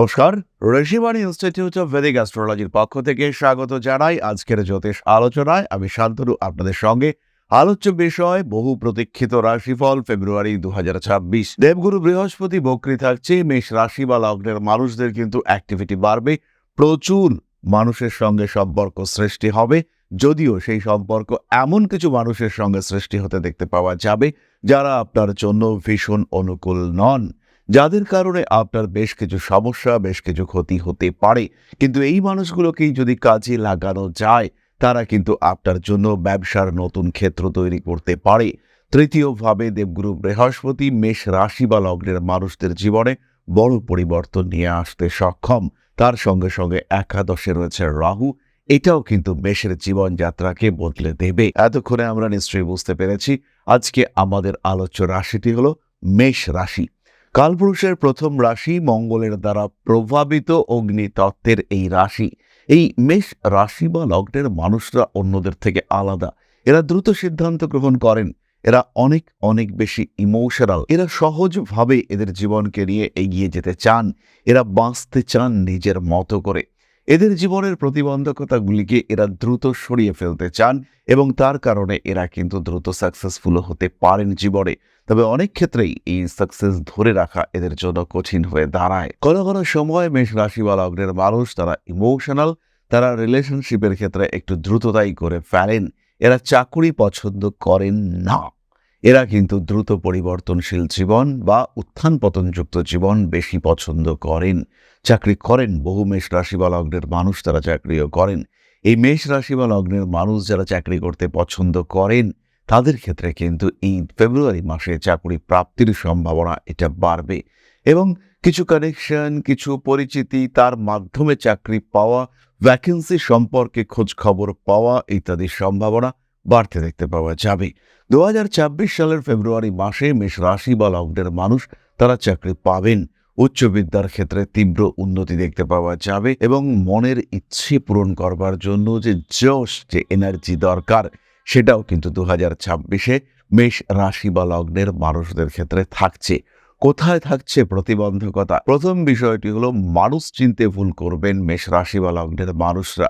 নমস্কার, Rishibani institute of Vedic অ্যাস্ট্রোলজির পক্ষ থেকে স্বাগত জানাই আজকের জ্যোতিষ আলোচনায়। আমি শান্তনু, আপনাদের সঙ্গে আলোচ্য বিষয়, বহু প্রতীক্ষিত রাশিফল, ফেব্রুয়ারি দুহাজার ছাব্বিশ। দেবগুরু বৃহস্পতি, বক্রি থাকছে, মেষ রাশি বা লগ্নের মানুষদের কিন্তু অ্যাক্টিভিটি বাড়বে, প্রচুর মানুষের সঙ্গে সম্পর্ক সৃষ্টি হবে, যদিও সেই সম্পর্ক এমন কিছু মানুষের সঙ্গে সৃষ্টি হতে দেখতে পাওয়া যাবে, যারা আপনার জন্য ভীষণ অনুকূল নন। যাদের কারণে আপনার বেশ কিছু সমস্যা, বেশ কিছু ক্ষতি হতে পারে। কিন্তু এই মানুষগুলোকেই যদি কাজে লাগানো যায়, তারা কিন্তু আপনার জন্য ব্যবসার নতুন ক্ষেত্র তৈরি করতে পারে। তৃতীয়ভাবে দেবগুরু বৃহস্পতি মেষ রাশি বা লগ্নের মানুষদের জীবনে বড় পরিবর্তন নিয়ে আসতে সক্ষম। তার সঙ্গে সঙ্গে একাদশে রয়েছে রাহু। এটাও কিন্তু মেষের জীবনযাত্রাকে বদলে দেবে। এতক্ষণে আমরা নিশ্চয়ই বুঝতে পেরেছি। আজকে আমাদের আলোচ্য রাশিটি হলো মেষ রাশি। কালপুরুষের প্রথম রাশি মঙ্গলের দ্বারা প্রভাবিত অগ্নিতত্ত্বের এই রাশি। এই মেষ রাশি বা লগ্নের মানুষরা অন্যদের থেকে আলাদা। এরা দ্রুত সিদ্ধান্ত গ্রহণ করেন। এরা অনেক অনেক বেশি ইমোশনাল। এরা সহজভাবে এদের জীবনকে নিয়ে এগিয়ে যেতে চান। এরা বাঁচতে চান নিজের মতো করে। এদের জীবনের প্রতিবন্ধকতাগুলিকে এরা দ্রুত সরিয়ে ফেলতে চান এবং তার কারণে এরা কিন্তু দ্রুত সাকসেসফুল হতে পারেন জীবনে। তবে অনেক ক্ষেত্রেই এই সাকসেস ধরে রাখা এদের জন্য কঠিন হয়ে দাঁড়ায়। কোনো কোনো সময় মেষ রাশি বা লগ্নের মানুষ তারা ইমোশনাল তারা রিলেশনশিপের ক্ষেত্রে একটু দ্রুততাই করে ফেলেন। এরা চাকুরি পছন্দ করেন না। এরা কিন্তু দ্রুত পরিবর্তনশীল জীবন বা উত্থান পতনযুক্ত জীবন বেশি পছন্দ করেন। চাকরি করেন, বহু মেষ রাশি বা লগ্নের মানুষ তারা চাকরিও করেন। এই মেষ রাশি বা লগ্নের মানুষ যারা চাকরি করতে পছন্দ করেন, তাদের ক্ষেত্রে কিন্তু এই ফেব্রুয়ারি মাসে চাকরি প্রাপ্তির সম্ভাবনা এটা বাড়বে এবং কিছু কানেকশন কিছু পরিচিতি, তার মাধ্যমে চাকরি পাওয়া ভ্যাকেন্সি সম্পর্কে খোঁজ খবর পাওয়া ইত্যাদির সম্ভাবনা বাড়তে দেখতে পাওয়া যাবে। দু সালের ফেব্রুয়ারি মাসে মেষ রাশি বা লগ্নের মানুষ তারা চাকরি পাবেন। উচ্চ বিদ্যার ক্ষেত্রে তীব্র উন্নতি দেখতে পাওয়া যাবে এবং মনের ইচ্ছে পূরণ করবার জন্য যে জোশ যে এনার্জি দরকার, সেটাও কিন্তু দু হাজার ছাব্বিশে মেষ রাশি বা লগ্নের মানুষদের ক্ষেত্রে থাকছে। কোথায় থাকছে প্রতিবন্ধকতা? প্রথম বিষয়টি হলো, মানুষ চিনতে ভুল করবেন মেষ রাশি বা লগ্নের মানুষরা।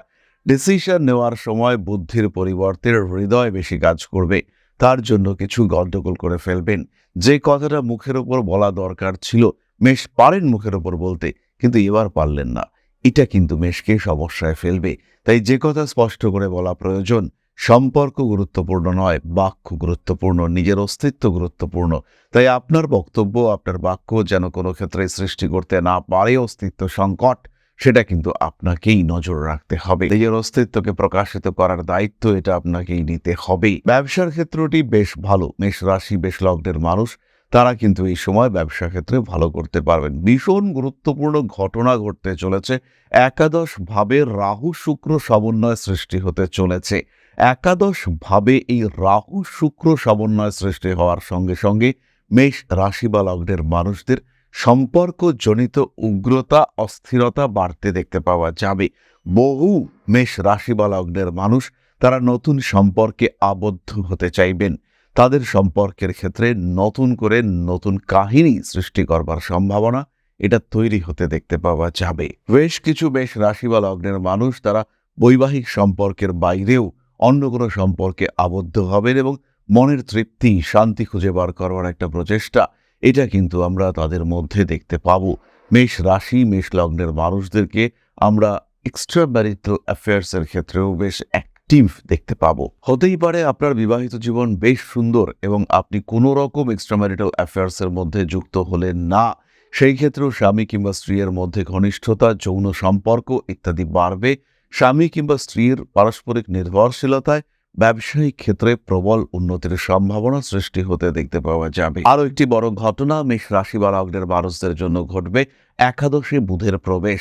ডিসিশন নেওয়ার সময় বুদ্ধির পরিবর্তে হৃদয় বেশি কাজ করবে। তার জন্য কিছু গণ্ডগোল করে ফেলবেন। যে কথাটা মুখের ওপর বলা দরকার ছিল, মেষ পারেন মুখের ওপর বলতে, কিন্তু এবার পারলেন না। এটা কিন্তু মেষকে সমস্যায় ফেলবে। তাই যে কথা স্পষ্ট করে বলা প্রয়োজন, সম্পর্ক গুরুত্বপূর্ণ নয়, বাক্য গুরুত্বপূর্ণ, নিজের অস্তিত্ব গুরুত্বপূর্ণ। তাই আপনার বক্তব্য, আপনার বাক্য যেন কোনো ক্ষেত্রে সৃষ্টি করতে না পারে অস্তিত্ব সংকট। সেটা কিন্তু আপনাকেই নজর রাখতে হবে। নিজের অস্তিত্বকে প্রকাশিত করার দায়িত্ব এটা আপনাকেই নিতে হবে ব্যবসার ক্ষেত্রটি বেশ ভালো। মেষ রাশি বেশ লগ্নের মানুষ, তারা কিন্তু এই সময় ব্যবসা ক্ষেত্রে ভালো করতে পারবেন। ভীষণ গুরুত্বপূর্ণ ঘটনা ঘটতে চলেছে। একাদশ ভাবে রাহু শুক্র সমন্বয় সৃষ্টি হতে চলেছে। একাদশ ভাবে এই রাহু শুক্র সমন্বয় সৃষ্টি হওয়ার সঙ্গে সঙ্গে মেষ রাশি বা লগ্নের মানুষদের সম্পর্কজনিত উগ্রতা, অস্থিরতা বাড়তে দেখতে পাওয়া যাবে। বহু মেষ রাশি বা লগ্নের মানুষ তারা নতুন সম্পর্কে আবদ্ধ হতে চাইবেন। তাদের সম্পর্কের ক্ষেত্রে নতুন করে নতুন কাহিনী সৃষ্টি করবার সম্ভাবনা এটা তৈরি হতে দেখতে পাওয়া যাবে। বেশ কিছু বেশ রাশি বা লগ্নের মানুষ তারা বৈবাহিক সম্পর্কের বাইরেও অন্য কোনো সম্পর্কে আবদ্ধ হবেন এবং মনের তৃপ্তি, শান্তি খুঁজে বার করবার একটা প্রচেষ্টা এটা কিন্তু আমরা তাদের মধ্যে দেখতে পাব। মেষ রাশি, মেষ লগ্নের মানুষদেরকে আমরা এক্সট্রা ম্যারিটাল অ্যাফেয়ার্সের ক্ষেত্রেও বেশ অ্যাক্টিভ দেখতে পাব। হতেই পারে আপনার বিবাহিত জীবন বেশ সুন্দর এবং আপনি কোনো রকম এক্সট্রা ম্যারিটাল অ্যাফেয়ার্সের মধ্যে যুক্ত হলেন না। সেই ক্ষেত্রেও স্বামী কিংবা স্ত্রীর মধ্যে ঘনিষ্ঠতা, যৌন সম্পর্ক ইত্যাদি বাড়বে। স্বামী কিংবা স্ত্রীর পারস্পরিক নির্ভরশীলতায় ব্যবসায়িক ক্ষেত্রে প্রবল উন্নতির সম্ভাবনা সৃষ্টি হতে দেখতে পাওয়া যাবে। আরও একটি বড় ঘটনা মেষ রাশি বা লগ্নের মানুষদের জন্য ঘটবে একাদশে বুধের প্রবেশ।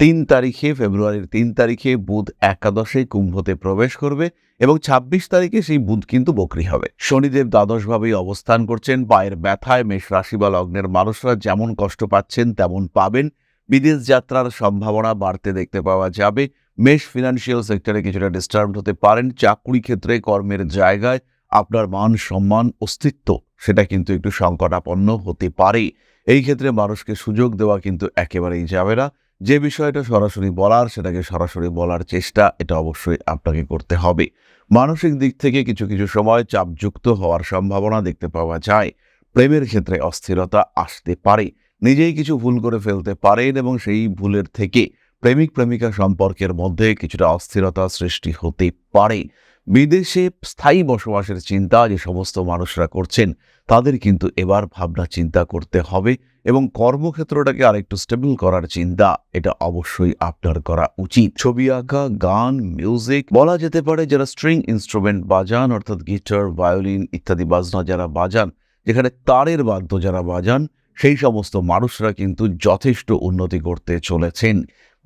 তিন তারিখে ফেব্রুয়ারির তিন তারিখে বুধ একাদশে কুম্ভতে প্রবেশ করবে এবং ২৬ তারিখে সেই বুধ কিন্তু বকরি হবে। শনিদেব দ্বাদশভাবেই অবস্থান করছেন। পায়ের ব্যথায় মেষ রাশি বা লগ্নের মানুষরা যেমন কষ্ট পাচ্ছেন তেমন পাবেন। বিদেশ যাত্রার সম্ভাবনা বাড়তে দেখতে পাওয়া যাবে। মেষ ফিনান্সিয়াল সেক্টরে কিছুটা ডিস্টার্ব হতে পারেন। চাকুরি ক্ষেত্রে কর্মের জায়গায় আপনার মান, সম্মান, অস্তিত্ব সেটা কিন্তু একটু সংকটাপন্ন হতে পারে। এই ক্ষেত্রে মানুষকে সুযোগ দেওয়া কিন্তু একেবারেই যাবে না। যে বিষয়টা সরাসরি বলার, সেটাকে সরাসরি বলার চেষ্টা, এটা অবশ্যই আপনাকে করতে হবে। মানসিক দিক থেকে কিছু কিছু সময় চাপযুক্ত হওয়ার সম্ভাবনা দেখতে পাওয়া যায়। প্রেমের ক্ষেত্রে অস্থিরতা আসতে পারে। নিজেই কিছু ভুল করে ফেলতে পারেন এবং সেই ভুলের থেকে প্রেমিক প্রেমিকা সম্পর্কের মধ্যে কিছুটা অস্থিরতা সৃষ্টি হতে পারে। বিদেশে স্থায়ী বসবাসের চিন্তা যে সমস্ত মানুষরা করছেন, তাদের কিন্তু এবার ভাবনা চিন্তা করতে হবে এবং কর্মক্ষেত্রটাকে আরেকটু স্টেবল করার চিন্তা এটা অবশ্যই আপনার করা উচিত। ছবি আঁকা, গান মিউজিক বলা যেতে পারে, যারা স্ট্রিং ইনস্ট্রুমেন্ট বাজান অর্থাৎ গিটার ভায়োলিন ইত্যাদি বাজনা যারা বাজান, যেখানে তারের বাদ্য যারা বাজান, সেই সমস্ত মানুষরা কিন্তু যথেষ্ট উন্নতি করতে চলেছেন।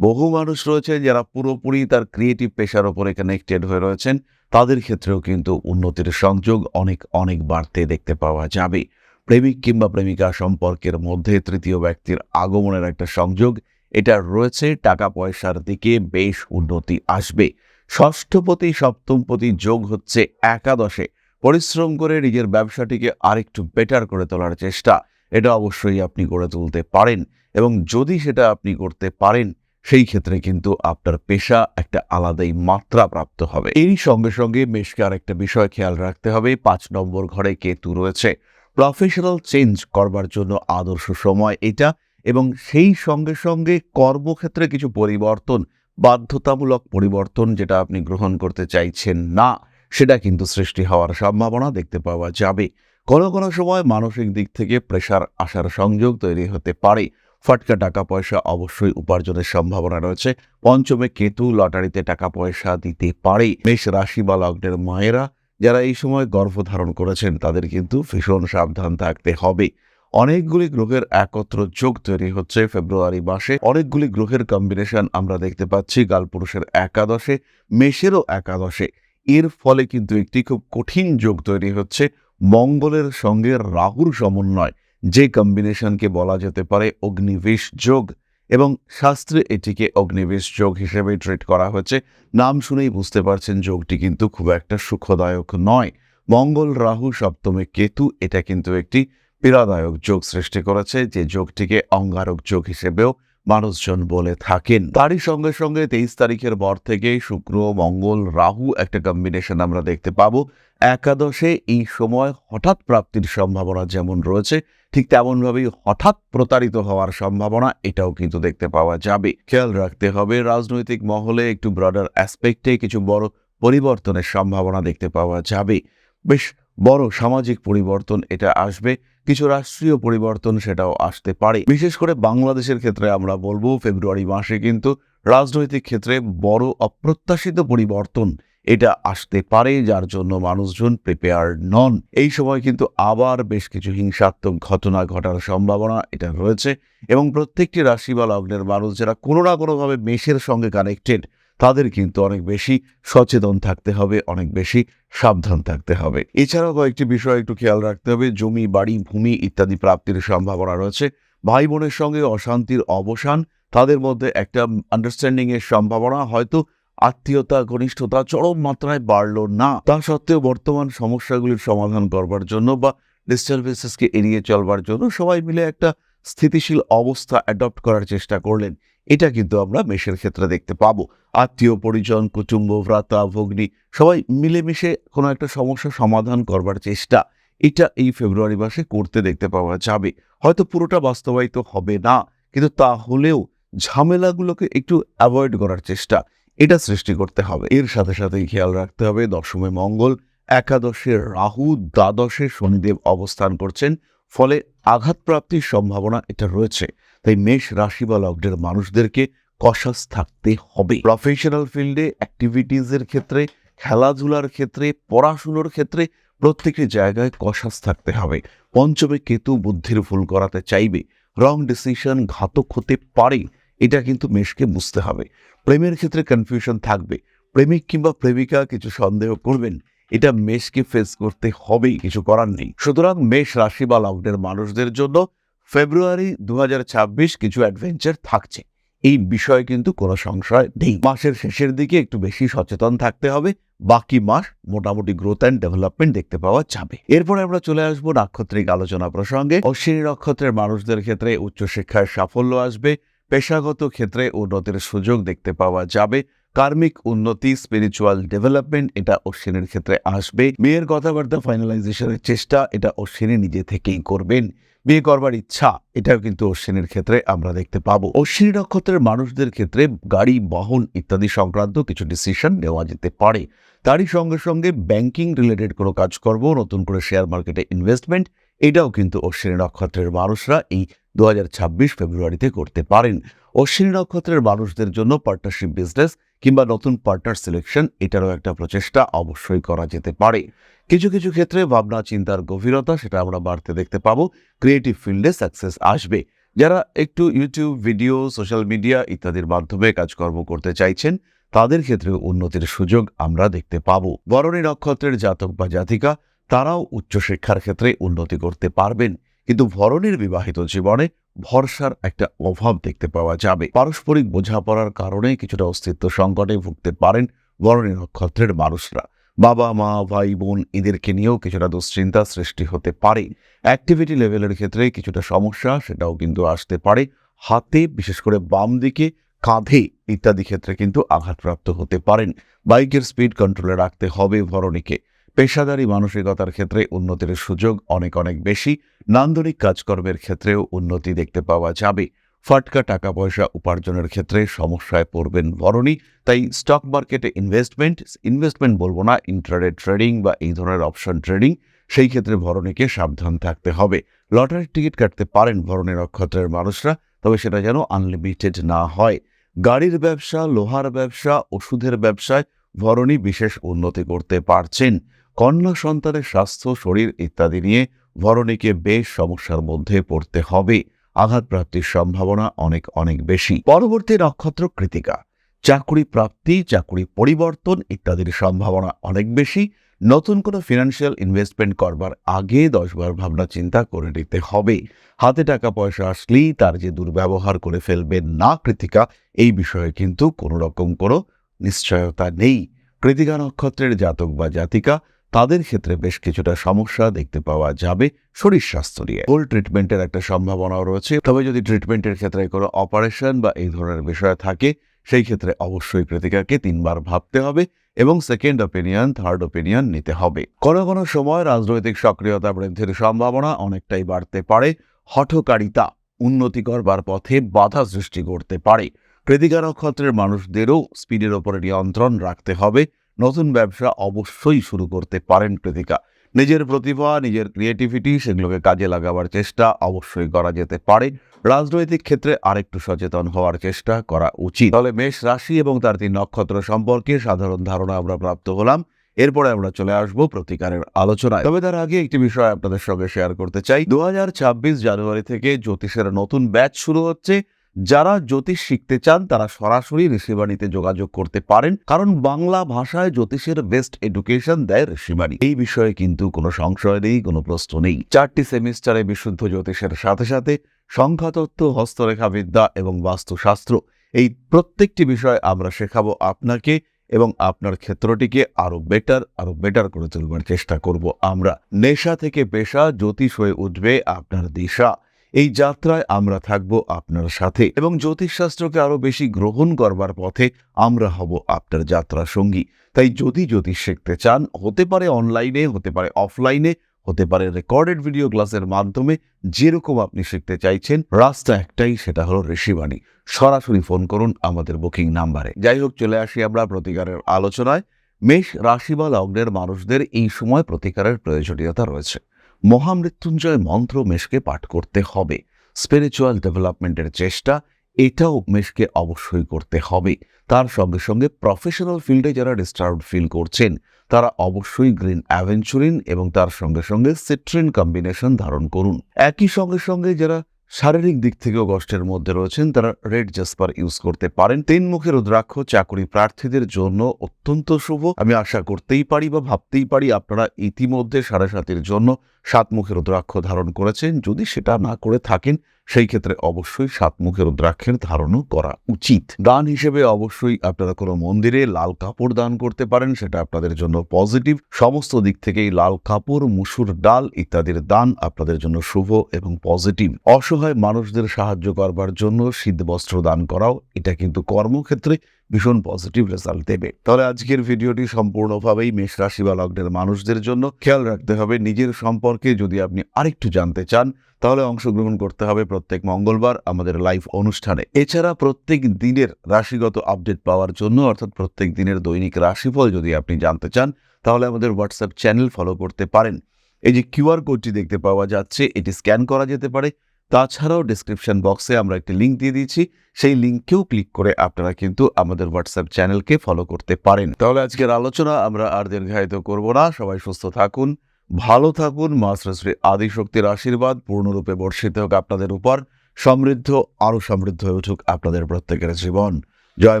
বহু মানুষ রয়েছেন যারা পুরোপুরি তার ক্রিয়েটিভ পেশার ওপরে কানেক্টেড হয়ে রয়েছেন। তাদের ক্ষেত্রেও কিন্তু উন্নতির সংযোগ অনেক অনেক বাড়তে দেখতে পাওয়া যাবে। প্রেমিক কিংবা প্রেমিকা সম্পর্কের মধ্যে তৃতীয় ব্যক্তির আগমনের একটা সংযোগ, এটা রয়েছে টাকা পয়সার দিকে বেশ উন্নতি আসবে। ষষ্ঠপতি, সপ্তমপতি যোগ হচ্ছে একাদশে। পরিশ্রম করে নিজের ব্যবসাটিকে আরেকটু বেটার করে তোলার চেষ্টা, এটা অবশ্যই আপনি করে তুলতে পারেন। এবং যদি সেটা আপনি করতে পারেন সেই ক্ষেত্রে কিন্তু আপনার পেশা একটা আলাদাই মাত্রা প্রাপ্ত হবে। এরই সঙ্গে সঙ্গে মেশকে আরেকটা বিষয় খেয়াল রাখতে হবে, পাঁচ নম্বর ঘরে কেতু রয়েছে। প্রফেশনাল চেঞ্জ করবার জন্য আদর্শ সময় এটা এবং সেই সঙ্গে সঙ্গে কর্মক্ষেত্রে কিছু পরিবর্তন, বাধ্যতামূলক পরিবর্তন যেটা আপনি গ্রহণ করতে চাইছেন না, সেটা কিন্তু সৃষ্টি হওয়ার সম্ভাবনা দেখতে পাওয়া যাবে। কোনো কোনো সময় মানসিক দিক থেকে প্রেশার আসার সংযোগ তৈরি হতে পারে। ফটকা টাকা পয়সা অবশ্যই উপার্জনের সম্ভাবনা রয়েছে। পঞ্চমে কেতু লটারিতে টাকা পয়সা দিতে পারে। মেষ রাশি বা লগ্নের মায়েরা যারা এই সময় গর্ভধারণ করেছেন, তাদের কিন্তু ভীষণ সাবধান থাকতে হবে। অনেকগুলি গ্রহের একত্র যোগ তৈরি হচ্ছে ফেব্রুয়ারি মাসে। অনেকগুলি গ্রহের কম্বিনেশন আমরা দেখতে পাচ্ছি গালপুরুষের একাদশে, মেষেরও একাদশে। এর ফলে কিন্তু একটি খুব কঠিন যোগ তৈরি হচ্ছে। মঙ্গলের সঙ্গে রাহুর সমন্বয়। যে কম্বিনেশনকে বলা যেতে পারে অগ্নিবেশ যোগ এবং শাস্ত্রে এটিকে অগ্নিবেশ যোগ হিসেবে ট্রিট করা হয়েছে। নাম শুনেই বুঝতে পারছেন যোগটি কিন্তু খুব একটা সুখদায়ক নয়। মঙ্গল রাহু সপ্তমে কেতু, এটা কিন্তু একটি পীড়াদায়ক যোগ সৃষ্টি করেছে যে যোগটিকে অঙ্গারক যোগ হিসেবেও মানুষজন বলে থাকেন। তারই সঙ্গে সঙ্গে তেইশ তারিখের পর থেকে শুক্র, মঙ্গল, রাহু একটা কম্বিনেশন আমরা দেখতে পাবো। একাদশে এই সময় হঠাৎ প্রাপ্তির সম্ভাবনা যেমন রয়েছে ঠিক তেমনভাবেই হঠাৎ প্রতারিত হওয়ার সম্ভাবনা, এটাও কিন্তু দেখতে পাওয়া যাবে। খেয়াল রাখতে হবে, রাজনৈতিক মহলে একটু ব্রডার অ্যাসপেক্টে কিছু বড় পরিবর্তনের সম্ভাবনা দেখতে পাওয়া যাবে। বেশ বড় সামাজিক পরিবর্তন এটা আসবে, কিছু রাষ্ট্রীয় পরিবর্তন সেটাও আসতে পারে। বিশেষ করে বাংলাদেশের ক্ষেত্রে আমরা বলব, ফেব্রুয়ারি মাসে কিন্তু রাজনৈতিক ক্ষেত্রে বড় অপ্রত্যাশিত পরিবর্তন এটা আসতে পারে, যার জন্য মানুষজন প্রিপেয়ার নন। এই সময় কিন্তু আবার বেশ কিছু হিংসাত্মক ঘটনা ঘটার সম্ভাবনা এটা রয়েছে এবং প্রত্যেকটি রাশি বা লগ্নের মানুষ যারা কোনো না কোনোভাবে মেষের সঙ্গে কানেক্টেড তাদের কিন্তু অনেক বেশি সচেতন থাকতে হবে, অনেক বেশি সাবধান থাকতে হবে। এছাড়াও কয়েকটি বিষয় একটু খেয়াল রাখতে হবে, জমি, বাড়ি, ভূমি ইত্যাদি প্রাপ্তির সম্ভাবনা রয়েছে। ভাই বোনের সঙ্গে অশান্তির অবসান, তাদের মধ্যে একটা আন্ডারস্ট্যান্ডিংয়ের সম্ভাবনা, হয়তো আত্মীয়তা, ঘনিষ্ঠতা চরম মাত্রায় বাড়লো না। তা সত্ত্বেও বর্তমান সমস্যাগুলির সমাধান করবার জন্য বা ডিস্টারবেন্সেসকে এড়িয়ে চলবার জন্য সবাই মিলে একটা স্থিতিশীল অবস্থা অ্যাডপ্ট করার চেষ্টা করলেন। এটা কিন্তু আমরা মেষের ক্ষেত্রে দেখতে পাবো। আত্মীয়, পরিজন, কুটুম্ব, ভ্রাতা, ভগ্নী সবাই মিলেমিশে কোনো একটা সমস্যা সমাধান করবার চেষ্টা। এটা এই ফেব্রুয়ারি মাসে করতে দেখতে পাওয়া যাবে। হয়তো পুরোটা বাস্তবায়িত হবে না, কিন্তু তাহলেও ঝামেলাগুলোকে একটু অ্যাভয়েড করার চেষ্টা। এটা সৃষ্টি করতে হবে। এর সাথে সাথেই খেয়াল রাখতে হবে, দশমে মঙ্গল, একাদশে রাহু, দ্বাদশে শনিদেব অবস্থান করছেন, ফলে আঘাতপ্রাপ্তির সম্ভাবনা এটা রয়েছে। তাই মেষ রাশি বা লগ্নের মানুষদেরকে কশাস থাকতে হবে। প্রফেশনাল ফিল্ডে অ্যাক্টিভিটিজের ক্ষেত্রে, খেলাধুলার ক্ষেত্রে, পড়াশুনোর ক্ষেত্রে প্রত্যেকটি জায়গায় কশাস থাকতে হবে। পঞ্চমে কেতু বুদ্ধির ভুল করাতে চাইবে। রং ডিসিশন ঘাতক হতে পারে। এটা কিন্তু মেষকে বুঝতে হবে। প্রেমের ক্ষেত্রে কনফিউশন থাকবে। প্রেমিক কিংবা প্রেমিকা কিছু সন্দেহ করবেন। এটা মেষকে ফেস করতে হবেই, কিছু করার নেই। সুতরাং মেষ রাশি বা লগ্নের মানুষদের জন্য ফেব্রুয়ারি দুহাজার ছাব্বিশ কিছু অ্যাডভেঞ্চার থাকছে। এই বিষয়ে কিন্তু কোনো সংশয় নেই। মাসের শেষের দিকে একটু বেশি সচেতন থাকতে হবে। বাকি মাস মোটামুটি গ্রোথ অ্যান্ড ডেভেলপমেন্ট দেখতে পাওয়া যাবে। এরপরে আমরা চলে আসব নাক্ষত্রিক আলোচনা প্রসঙ্গে। অশ্বিনী নক্ষত্রের মানুষদের ক্ষেত্রে উচ্চশিক্ষায় সাফল্য আসবে। পেশাগত ক্ষেত্রে উন্নতির সুযোগ দেখতে পাওয়া যাবে। কার্মিক উন্নতি স্পিরিচুয়াল ডেভেলপমেন্ট এটা অশ্বিনীর ক্ষেত্রে আসবে। বিয়ের কথাবার্তা ফাইনালাইজেশনের চেষ্টা এটা অশ্বিনী নিজে থেকেই করবেন। বিয়ে করবার ইচ্ছা, এটাও কিন্তু অশ্বিনীর ক্ষেত্রে আমরা দেখতে পাবো। অশ্বিনী নক্ষত্রের মানুষদের ক্ষেত্রে গাড়ি, বাহন ইত্যাদি সংক্রান্ত কিছু ডিসিশন নেওয়া যেতে পারে। তারই সঙ্গে সঙ্গে ব্যাংকিং রিলেটেড কোনো কাজকর্ম নতুন করে শেয়ার মার্কেটে ইনভেস্টমেন্ট এটাও কিন্তু অশ্বিনী নক্ষত্রের মানুষরা এই দু হাজার ছাব্বিশ ফেব্রুয়ারিতে করতে পারেন। অশ্বিনী নক্ষত্রের মানুষদের জন্য পার্টনারশিপ বিজনেস কিংবা নতুন পার্টনার সিলেকশন এটারও একটা প্রচেষ্টা অবশ্যই করা যেতে পারে। কিছু কিছু ক্ষেত্রে ভাবনা, চিন্তার গভীরতা, সেটা আমরা বাড়তে দেখতে পাবো। ক্রিয়েটিভ ফিল্ডে সাকসেস আসবে। যারা একটু ইউটিউব ভিডিও সোশ্যাল মিডিয়া ইত্যাদির মাধ্যমে কাজকর্ম করতে চাইছেন, তাদের ক্ষেত্রে উন্নতির সুযোগ আমরা দেখতে পাব। বরণী নক্ষত্রের জাতক বা জাতিকা, তারাও উচ্চশিক্ষার ক্ষেত্রে উন্নতি করতে পারবেন। কিন্তু ভরণীর বিবাহিত জীবনে ভরসার একটা অভাব দেখতে পাওয়া যাবে। পারস্পরিক বোঝাপড়ার কারণে কিছুটা অস্তিত্ব সংকটে ভুগতে পারেন বরণী নক্ষত্রের মানুষরা। বাবা, মা, ভাই, বোন এদেরকে নিয়েও কিছুটা দুশ্চিন্তা সৃষ্টি হতে পারে। অ্যাক্টিভিটি লেভেলের ক্ষেত্রে কিছুটা সমস্যা, সেটাও কিন্তু আসতে পারে। হাতে, বিশেষ করে বাম দিকে, কাঁধে ইত্যাদি ক্ষেত্রে কিন্তু আঘাতপ্রাপ্ত হতে পারেন। বাইকের স্পিড কন্ট্রোলে রাখতে হবে ভরণীকে। পেশাদারি মানসিকতার ক্ষেত্রে উন্নতির সুযোগ অনেক অনেক বেশি। নান্দনিক কাজকর্মের ক্ষেত্রেও উন্নতি দেখতে পাওয়া যাবে। ফাটকা টাকা পয়সা উপার্জনের ক্ষেত্রে সমস্যায় পড়বেন বরণী। তাই স্টক মার্কেটে ইনভেস্টমেন্ট ইনভেস্টমেন্ট বলব না ইন্টারনেট ট্রেডিং বা এই ধরনের অপশন ট্রেডিং, সেই ক্ষেত্রে ভরণীকে সাবধান থাকতে হবে। লটারির টিকিট কাটতে পারেন ভরণী নক্ষত্রের মানুষরা, তবে সেটা যেন আনলিমিটেড না হয়। গাড়ির ব্যবসা, লোহার ব্যবসা, ওষুধের ব্যবসায় ভরণী বিশেষ উন্নতি করতে পারছেন। কন্যা সন্তানের স্বাস্থ্য, শরীর ইত্যাদি নিয়ে ভরণীকে বেশ সমস্যার মধ্যে পড়তে হবে। আঘাতপ্রাপ্তির সম্ভাবনা অনেক অনেক বেশি। পরবর্তী নক্ষত্র কৃতিকা। চাকরি প্রাপ্তি, চাকরি পরিবর্তন ইত্যাদির সম্ভাবনা অনেক বেশি। নতুন কোনো ফিনান্সিয়াল ইনভেস্টমেন্ট করবার আগে দশবার ভাবনা চিন্তা করে নিতে হবে। হাতে টাকা পয়সা আসলেই তার যে দুর্ব্যবহার করে ফেলবেন না কৃতিকা, এই বিষয়ে কিন্তু কোনো রকম কোনো নিশ্চয়তা নেই। কৃতিকা নক্ষত্রের জাতক বা জাতিকা তাদের ক্ষেত্রে বেশ কিছুটা সমস্যা দেখতে পাওয়া যাবে শরীর স্বাস্থ্য নিয়ে। ফুল ট্রিটমেন্টের একটা সম্ভাবনাও রয়েছে। তবে যদি ট্রিটমেন্টের ক্ষেত্রে কোনো অপারেশন বা এই ধরনের বিষয় থাকে, সেই ক্ষেত্রে অবশ্যই কৃতিকাকে তিনবার ভাবতে হবে এবং সেকেন্ড ওপিনিয়ন থার্ড ওপিনিয়ন নিতে হবে। কোনো কোনো সময় রাজনৈতিক সক্রিয়তা বৃদ্ধির সম্ভাবনা অনেকটাই বাড়তে পারে। হঠকারিতা উন্নতি করবার পথে বাধা সৃষ্টি করতে পারে। কৃতিকা নক্ষত্রের মানুষদেরও স্পিডের ওপরে নিয়ন্ত্রণ রাখতে হবে। নতুন ব্যবসা অবশ্যই শুরু করতে পারেন কৃতিকা। নিজের প্রতিভা, নিজের ক্রিয়েটিভিটি সেগুলোকে কাজে লাগাবার চেষ্টা অবশ্যই করা যেতে পারে। রাজনৈতিক ক্ষেত্রে আরেকটু সচেতন হওয়ার চেষ্টা করা উচিত। তাহলে মেষ রাশি এবং তার তিন নক্ষত্র সম্পর্কে সাধারণ ধারণা আমরা প্রাপ্ত হলাম। এরপরে আমরা চলে আসব প্রতিকারের আলোচনায়। তবে তার আগে একটি বিষয় আপনাদের সঙ্গে শেয়ার করতে চাই। দু হাজার ছাব্বিশ জানুয়ারি থেকে জ্যোতিষের নতুন ব্যাচ শুরু হচ্ছে। যারা জ্যোতিষ শিখতে চান, তারা সরাসরি ঋষিবাণীতে যোগাযোগ করতে পারেন। কারণ বাংলা ভাষায় জ্যোতিষের বেস্ট এডুকেশন দেয় ঋষিবাণী। এই বিষয়ে কিন্তু কোনো সংশয় নেই, কোনো প্রশ্ন নেই। চারটি সেমিস্টারে বিশুদ্ধ জ্যোতিষের সাথে সাথে সংখ্যাতত্ত্ব হস্তরেখাবিদ্যা এবং বাস্তুশাস্ত্র, এই প্রত্যেকটি বিষয় আমরা শেখাবো আপনাকে এবং আপনার ক্ষেত্রটিকে আরও বেটার আরও বেটার করে তুলবার চেষ্টা করব আমরা। নেশা থেকে পেশা, জ্যোতিষ হয়ে উঠবে আপনার দিশা। এই যাত্রায় আমরা থাকব আপনার সাথে এবং জ্যোতিষশাস্ত্রকে আরও বেশি গ্রহণ করবার পথে আমরা হব আপনার যাত্রা সঙ্গী। তাই যদি জ্যোতিষ শিখতে চান, হতে পারে অনলাইনে হতে পারে অফলাইনে হতে পারে রেকর্ডেড ভিডিও ক্লাসের মাধ্যমে, যেরকম আপনি শিখতে চাইছেন, রাস্তা একটাই, সেটা হলো ঋষিবাণী। সরাসরি ফোন করুন আমাদের বুকিং নাম্বারে যাই হোক, চলে আসি আমরা প্রতিকারের আলোচনায়। মেষ রাশি বা লগ্নের মানুষদের এই সময় প্রতিকারের প্রয়োজনীয়তা রয়েছে। মহামৃত্যুঞ্জয় মন্ত্র মেষকে পাঠ করতে হবে। স্পিরিচুয়াল ডেভেলপমেন্টের চেষ্টা, এটাও মেষকে অবশ্যই করতে হবে। তার সঙ্গে সঙ্গে প্রফেশনাল ফিল্ডে যারা ডিস্টার্ব ফিল করছেন, তারা অবশ্যই গ্রিন অ্যাভেঞ্চুরিন এবং তার সঙ্গে সঙ্গে সিট্রিন কম্বিনেশন ধারণ করুন। একই সঙ্গে সঙ্গে যারা শারীরিক দিক থেকেও কষ্টের মধ্যে রয়েছেন। তারা রেড জাসপার ইউজ করতে পারেন। তিন মুখের রুদ্রাক্ষ, চাকরি প্রার্থীদের জন্য অত্যন্ত শুভ। আমি আশা করতেই পারি বা ভাবতেই পারি আপনারা ইতিমধ্যে সাড়ে সাতের জন্য সাত মুখের রুদ্রাক্ষ ধারণ করেছেন। যদি সেটা না করে থাকেন সেই ক্ষেত্রে অবশ্যই সাত মুখে রুদ্রাক্ষের ধারণও করা উচিত। দান হিসেবে অবশ্যই আপনারা কোনো মন্দিরে লাল কাপড় দান করতে পারেন, সেটা আপনাদের জন্য পজিটিভ। সমস্ত দিক থেকেই লাল কাপড়, মুসুর ডাল ইত্যাদির দান আপনাদের জন্য শুভ এবং পজিটিভ। অসহায় মানুষদের সাহায্য করবার জন্য শীত বস্ত্র দান করাও, এটা কিন্তু কর্মক্ষেত্রে ভীষণ পজিটিভ রেজাল্ট দেবে। তাহলে আজকের ভিডিওটি সম্পূর্ণভাবেই মেষ রাশি বা লগ্নের মানুষদের জন্য। খেয়াল রাখতে হবে, নিজের সম্পর্কে যদি আপনি আরেকটু জানতে চান, তাহলে অংশগ্রহণ করতে হবে প্রত্যেক মঙ্গলবার আমাদের লাইভ অনুষ্ঠানে। এছাড়া প্রত্যেক দিনের রাশিগত আপডেট পাওয়ার জন্য, অর্থাৎ প্রত্যেক দিনের দৈনিক রাশিফল যদি আপনি জানতে চান, তাহলে আমাদের হোয়াটসঅ্যাপ চ্যানেল ফলো করতে পারেন। এই যে কিউআর কোডটি দেখতে পাওয়া যাচ্ছে, এটি স্ক্যান করা যেতে পারে। তাছাড়াও ডিসক্রিপশন বক্সে আমরা একটি লিঙ্ক দিয়ে দিয়েছি। সেই লিঙ্কেও ক্লিক করে আপনারা কিন্তু আমাদের হোয়াটসঅ্যাপ চ্যানেলকে ফলো করতে পারেন। তাহলে আজকের আলোচনা আমরা আর দীর্ঘায়িত করব না। সবাই সুস্থ থাকুন, ভালো থাকুন, মা শ্রী আদিশক্তির আশীর্বাদ পূর্ণরূপে বর্ষিত হোক আপনাদের উপর, সমৃদ্ধ, আরও সমৃদ্ধ হয়ে উঠুক আপনাদের প্রত্যেকের জীবন। জয়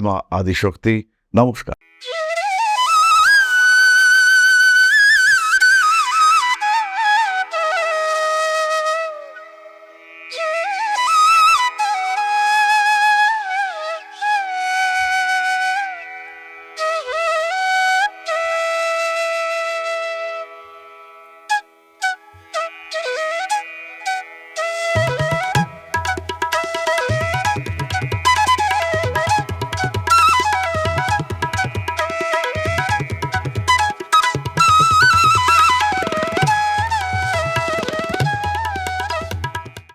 মা আদিশক্তি। নমস্কার।